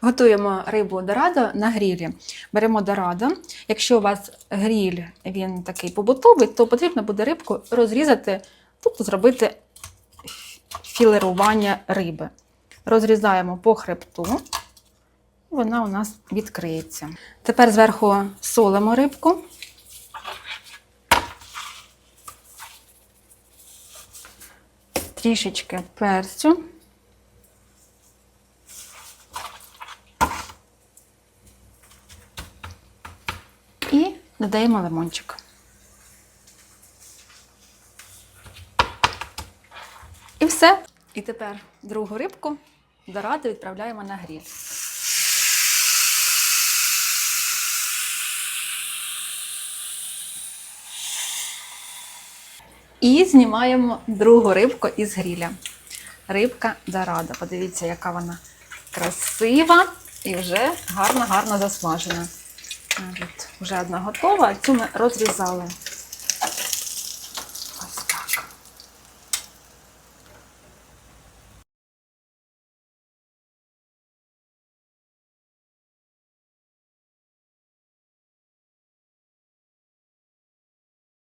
Готуємо рибу дорадо на грілі. Беремо дорадо. Якщо у вас гріль він такий побутовий, то потрібно буде рибку розрізати, тобто зробити філерування риби. Розрізаємо по хребту, вона у нас відкриється. Тепер зверху солимо рибку. Трішечки перцю. І додаємо лимончик. І все. І тепер другу рибку дорадо відправляємо на гріль. І знімаємо другу рибку із гріля. Рибка дорадо. Подивіться, яка вона красива і вже гарно-гарно засмажена. Вже одна готова, цю ми розрізали.